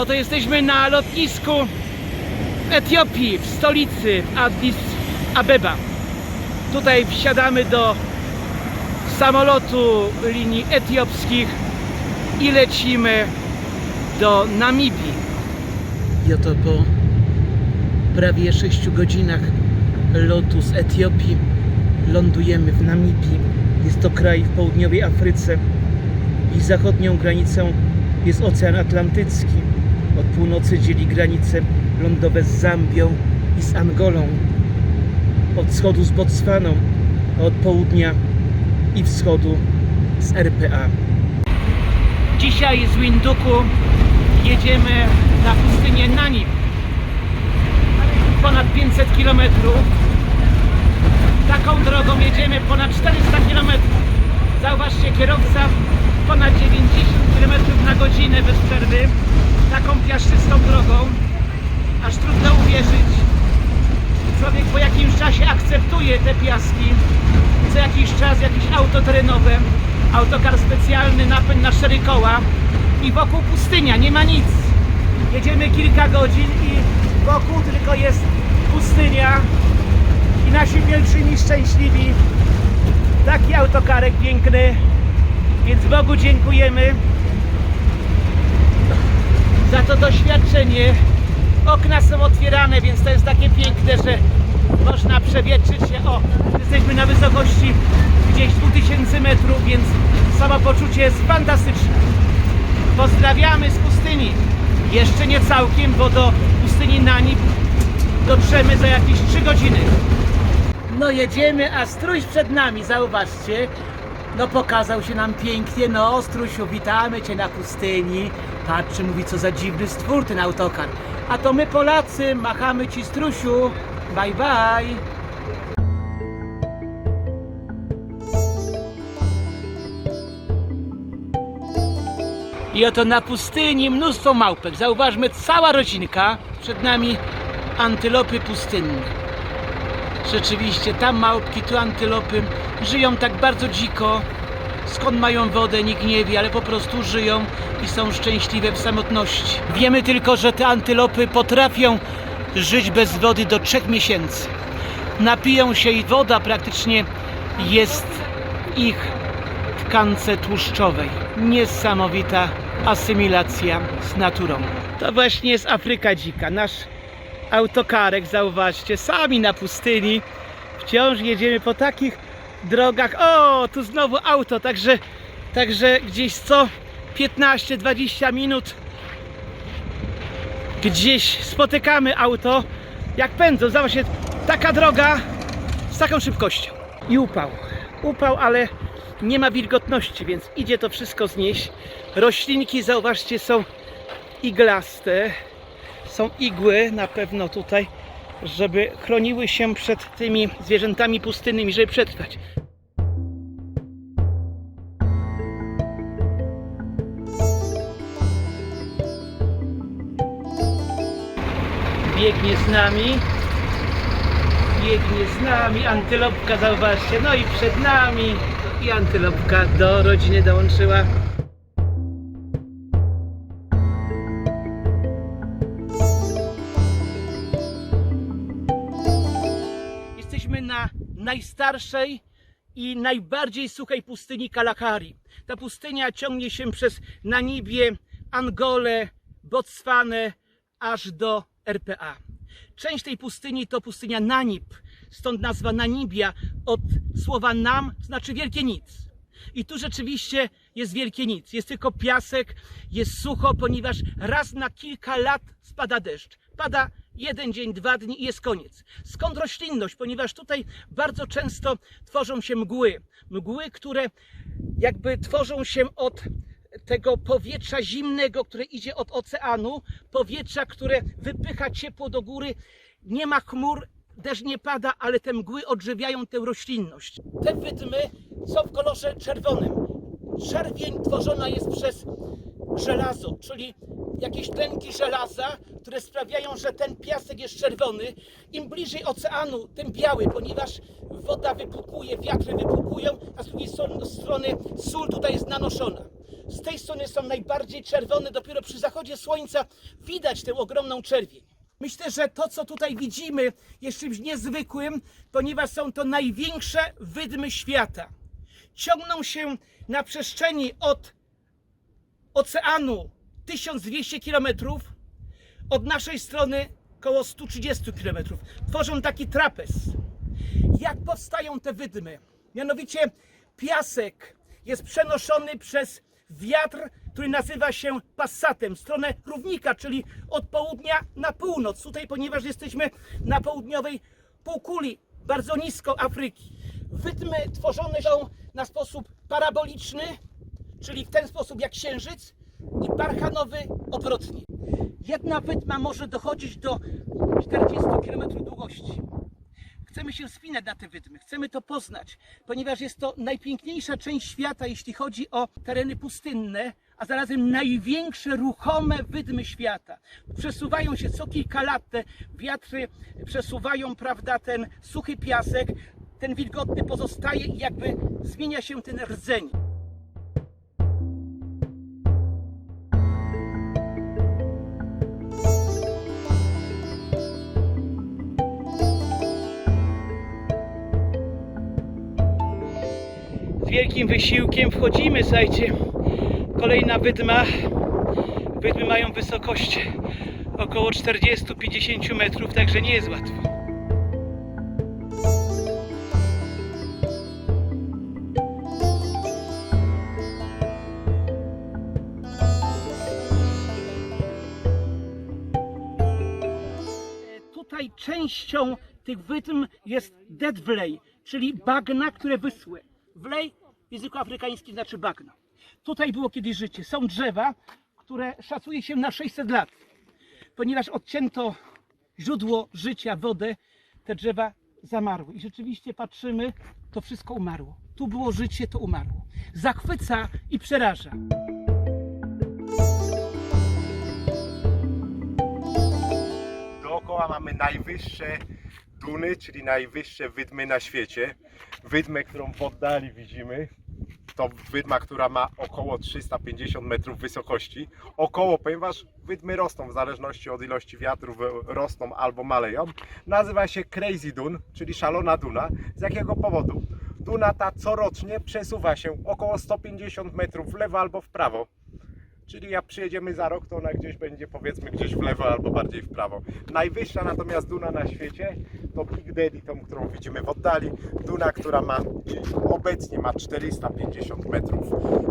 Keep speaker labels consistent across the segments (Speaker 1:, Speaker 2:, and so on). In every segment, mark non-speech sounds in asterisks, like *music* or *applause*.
Speaker 1: Oto jesteśmy na lotnisku w Etiopii, w stolicy Addis Abeba. Tutaj wsiadamy do samolotu linii etiopskich i lecimy do Namibii. I oto po prawie 6 godzinach lotu z Etiopii lądujemy w Namibii. Jest to kraj w południowej Afryce i zachodnią granicą jest Ocean Atlantycki. Od północy dzieli granice lądowe z Zambią i z Angolą. Od wschodu z Botswaną, a od południa i wschodu z RPA. Dzisiaj z Winduku jedziemy na pustynię Nanib. Ponad 500 km. Taką drogą jedziemy ponad 400 km. Zauważcie, kierowca ponad 90 km na godzinę bez przerwy. Taką piaszczystą drogą. Aż trudno uwierzyć. Człowiek po jakimś czasie akceptuje te piaski. Co jakiś czas jakieś auto terenowe, autokar specjalny, napęd na cztery koła i wokół pustynia, nie ma nic. Jedziemy kilka godzin i wokół tylko jest pustynia i nasi pielgrzymi szczęśliwi. Taki autokarek piękny, więc Bogu dziękujemy za to doświadczenie. Okna są otwierane, więc to jest takie piękne, że można przewietrzyć się. O, jesteśmy na wysokości gdzieś 2000 metrów, więc samopoczucie jest fantastyczne. Pozdrawiamy z pustyni. Jeszcze nie całkiem, bo do pustyni Nanib dotrzemy za jakieś 3 godziny. No jedziemy, a strój przed nami, zauważcie. No pokazał się nam pięknie, no Strusiu, witamy Cię na pustyni. Patrzy, mówi, co za dziwny stwór ten autokar. A to my Polacy, machamy Ci Strusiu. Bye bye. I oto na pustyni mnóstwo małpek. Zauważmy, cała rodzinka. Przed nami antylopy pustynne. Rzeczywiście, tam małpki, tu antylopy żyją tak bardzo dziko. Skąd mają wodę, nikt nie wie, ale po prostu żyją i są szczęśliwe w samotności. Wiemy tylko, że te antylopy potrafią żyć bez wody do trzech miesięcy. Napiją się i woda praktycznie jest ich tkance tłuszczowej. Niesamowita asymilacja z naturą. To właśnie jest Afryka dzika. Nasz autokarek, zauważcie, sami na pustyni. Wciąż jedziemy po takich drogach. O, tu znowu auto, także, także gdzieś co 15-20 minut gdzieś spotykamy auto, jak pędzą. Zobaczcie, taka droga z taką szybkością. I upał. Upał, ale nie ma wilgotności, więc idzie to wszystko znieść. Roślinki, zauważcie, są iglaste. Są igły na pewno tutaj, żeby chroniły się przed tymi zwierzętami pustynnymi, żeby przetrwać. Biegnie z nami. Biegnie z nami. Antylopka, zauważcie. No i przed nami. I antylopka do rodziny dołączyła. Najstarszej i najbardziej suchej pustyni Kalahari. Ta pustynia ciągnie się przez Namibię, Angolę, Botswanę aż do RPA. Część tej pustyni to pustynia Nanib, stąd nazwa Namibia od słowa nam znaczy wielkie nic. I tu rzeczywiście jest wielkie nic. Jest tylko piasek, jest sucho, ponieważ raz na kilka lat spada deszcz. Pada jeden dzień, dwa dni i jest koniec. Skąd roślinność? Ponieważ tutaj bardzo często tworzą się mgły. Mgły, które jakby tworzą się od tego powietrza zimnego, które idzie od oceanu, powietrza, które wypycha ciepło do góry. Nie ma chmur, deszcz nie pada, ale te mgły odżywiają tę roślinność. Te wydmy są w kolorze czerwonym. Czerwień tworzona jest przez żelazo, czyli jakieś tlenki żelaza, które sprawiają, że ten piasek jest czerwony. Im bliżej oceanu, tym biały, ponieważ woda wypukuje, wiatry wypukują, a z drugiej strony sól tutaj jest nanoszona. z tej strony są najbardziej czerwone. Dopiero przy zachodzie słońca widać tę ogromną czerwień. Myślę, że to, co tutaj widzimy, jest czymś niezwykłym, ponieważ są to największe wydmy świata. Ciągną się na przestrzeni od oceanu 1200 km, od naszej strony około 130 km. Tworzą taki trapez. Jak powstają te wydmy? Mianowicie piasek jest przenoszony przez wiatr, który nazywa się passatem, w stronę równika, czyli od południa na północ. Tutaj, ponieważ jesteśmy na południowej półkuli, bardzo nisko Afryki. Wydmy tworzone są na sposób paraboliczny, czyli w ten sposób jak księżyc, i barchanowy odwrotnie. Jedna wydma może dochodzić do 40 km długości. Chcemy się wspinać na te wydmy, chcemy to poznać, ponieważ jest to najpiękniejsza część świata, jeśli chodzi o tereny pustynne, a zarazem największe ruchome wydmy świata. Przesuwają się co kilka lat, te wiatry przesuwają, prawda, ten suchy piasek, ten wilgotny pozostaje i jakby zmienia się ten rdzeń. Wielkim wysiłkiem wchodzimy, słuchajcie. Kolejna wydma. Wydmy mają wysokość około 40-50 metrów, także nie jest łatwo. E, Tutaj częścią tych wydm jest dead vlej, czyli bagna, które wyschły. Wlej w języku afrykańskim znaczy bagno. Tutaj było kiedyś życie. Są drzewa, które szacuje się na 600 lat. Ponieważ odcięto źródło życia, wodę, te drzewa zamarły. I rzeczywiście patrzymy, to wszystko umarło. Tu było życie, to umarło. Zachwyca i przeraża.
Speaker 2: Dookoła mamy najwyższe duny, czyli najwyższe wydmy na świecie. Wydmę, którą w oddali widzimy, to wydma, która ma około 350 metrów wysokości. Około, ponieważ wydmy rosną w zależności od ilości wiatrów, e, rosną albo maleją. Nazywa się Crazy Dune, czyli szalona duna. Z jakiego powodu? Duna ta corocznie przesuwa się około 150 metrów w lewo albo w prawo. Czyli jak przyjedziemy za rok, to ona gdzieś będzie powiedzmy gdzieś w lewo albo bardziej w prawo. Najwyższa natomiast duna na świecie to Big Daddy, tą którą widzimy w oddali. Duna, która ma obecnie ma 450 metrów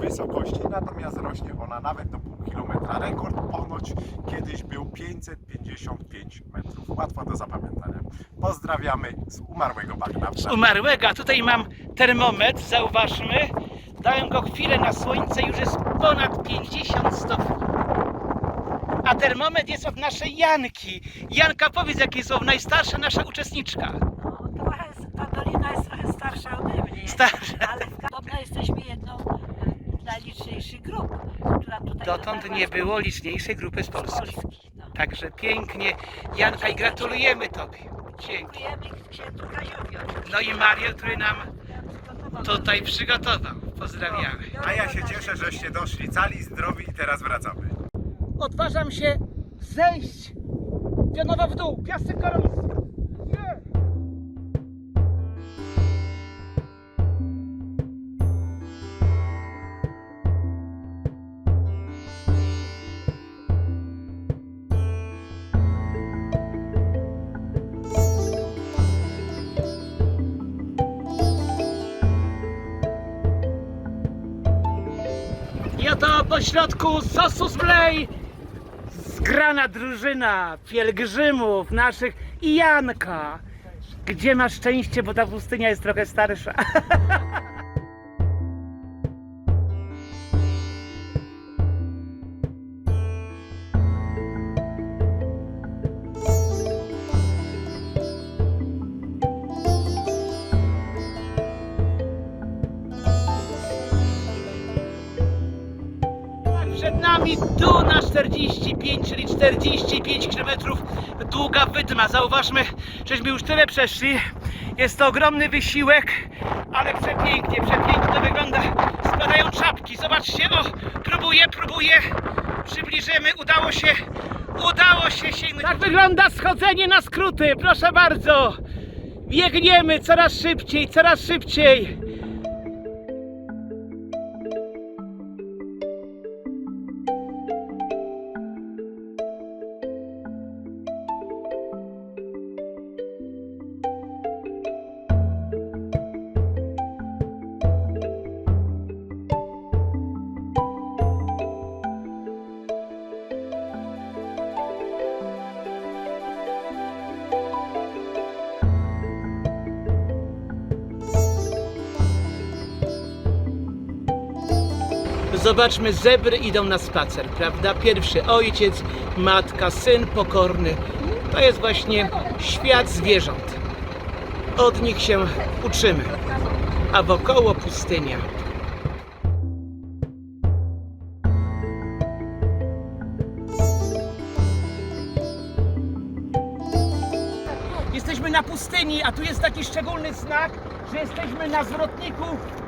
Speaker 2: wysokości, natomiast rośnie ona nawet do pół kilometra. Rekord ponoć kiedyś był 555 metrów. Łatwo do zapamiętania. Pozdrawiamy z umarłego bagna.
Speaker 1: z umarłego. A tutaj mam termometr, zauważmy. Dałem go chwilę na słońce, już jest ponad 50 stopni. A termometr jest od naszej Janki. Janka, powiedz jakie są najstarsza nasza uczestniczka.
Speaker 3: No, trochę, ta dolina jest trochę starsza ode mnie.
Speaker 1: Starsza.
Speaker 3: Ale podobno jesteśmy jedną z najliczniejszych grup, która tutaj
Speaker 1: Dotąd nie było liczniejszej grupy z
Speaker 3: z
Speaker 1: Polski.
Speaker 3: Polski. No.
Speaker 1: Także pięknie. Janka i gratulujemy Tobie. Dzięki.
Speaker 3: Dziękujemy księdzu Kaziowi.
Speaker 1: No i Mario, który nam tutaj przygotował. Pozdrawiamy.
Speaker 2: A ja się cieszę, żeście doszli cali, zdrowi i teraz wracamy.
Speaker 1: Odważam się zejść pionowo w dół. Piasek gorący. Nie. I oto po środku sosu z wlej zgrana drużyna pielgrzymów naszych i Janka. Gdzie masz szczęście, bo ta pustynia jest trochę starsza. *laughs* Przed nami Duna 45, czyli 45 km długa wydma. Zauważmy, żeśmy już tyle przeszli. Jest to ogromny wysiłek, Ale przepięknie, przepięknie to wygląda. Spadają czapki, zobaczcie, o, próbuję, próbuję. Przybliżymy, udało się, udało się sięgnąć. Tak wygląda schodzenie na skróty, proszę bardzo. Biegniemy coraz szybciej, coraz szybciej. Zobaczmy, zebry idą na spacer, prawda? Pierwszy ojciec, matka, syn pokorny. To jest właśnie świat zwierząt. Od nich się uczymy. A wokoło pustynia. Jesteśmy na pustyni, a tu jest taki szczególny znak, że jesteśmy na zwrotniku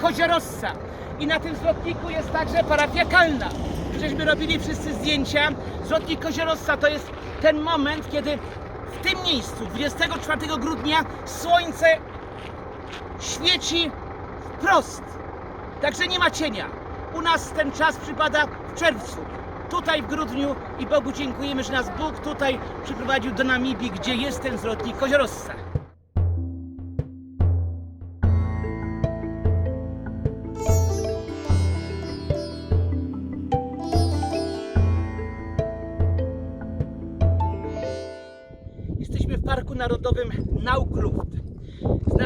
Speaker 1: Koziorossa. I na tym zwrotniku jest także parafia kalna. Żeśmy robili wszyscy zdjęcia. Zwrotnik Koziorossa to jest ten moment, kiedy w tym miejscu, 24 grudnia, słońce świeci wprost. Także nie ma cienia. U nas ten czas przypada w czerwcu. Tutaj w grudniu i Bogu dziękujemy, że nas Bóg tutaj przyprowadził do Namibii, gdzie jest ten zwrotnik Koziorossa.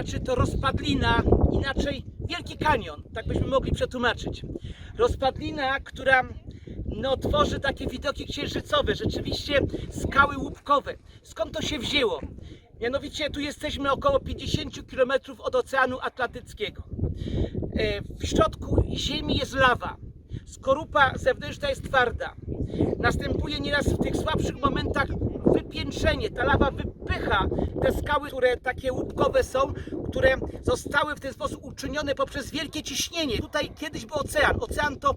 Speaker 1: Znaczy to rozpadlina, inaczej Wielki Kanion, tak byśmy mogli przetłumaczyć. Rozpadlina, która no, tworzy takie widoki księżycowe, rzeczywiście skały łupkowe. Skąd to się wzięło? Mianowicie tu jesteśmy około 50 km od Oceanu Atlantyckiego. E, W środku ziemi jest lawa. Skorupa zewnętrzna jest twarda. Następuje nieraz w tych słabszych momentach wypiętrzenie. Ta lawa wypycha te skały, które takie łupkowe są, które zostały w ten sposób uczynione poprzez wielkie ciśnienie. Tutaj kiedyś był ocean. Ocean to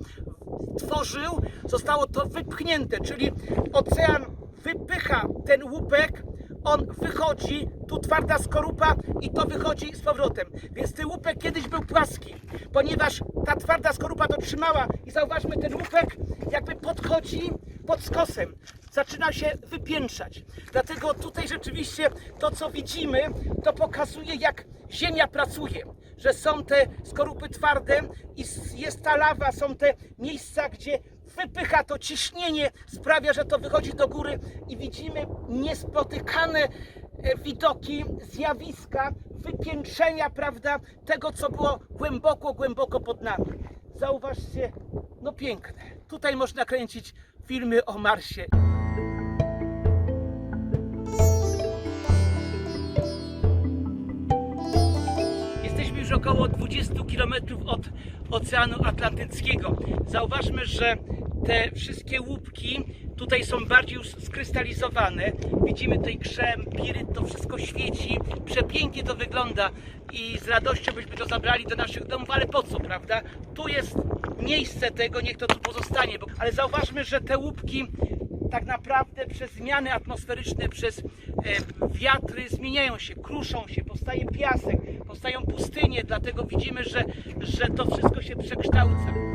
Speaker 1: tworzył, zostało to wypchnięte, czyli ocean wypycha ten łupek, on wychodzi, tu twarda skorupa i to wychodzi z powrotem. Więc ten łupek kiedyś był płaski, ponieważ ta twarda skorupa to trzymała i zauważmy, ten łupek jakby podchodzi pod skosem. Zaczyna się wypiętrzać. Dlatego tutaj rzeczywiście to, co widzimy, to pokazuje, jak Ziemia pracuje. Że są te skorupy twarde i jest ta lawa, są te miejsca, gdzie wypycha to ciśnienie, sprawia, że to wychodzi do góry i widzimy niespotykane e, widoki, zjawiska wypiętrzenia, prawda, tego, co było głęboko, głęboko pod nami. Zauważcie, no piękne. Tutaj można kręcić filmy o Marsie. Jesteśmy już około 20 km od Oceanu Atlantyckiego. Zauważmy, że te wszystkie łupki tutaj są bardziej już skrystalizowane. Widzimy tutaj krzem, piryt, to wszystko świeci. Przepięknie to wygląda i z radością byśmy to zabrali do naszych domów, ale po co, prawda? Tu jest miejsce tego, niech to tu pozostanie. Ale zauważmy, że te łupki tak naprawdę przez zmiany atmosferyczne, przez e, wiatry zmieniają się, kruszą się, powstaje piasek, powstają pustynie, dlatego widzimy, że, że to wszystko się przekształca.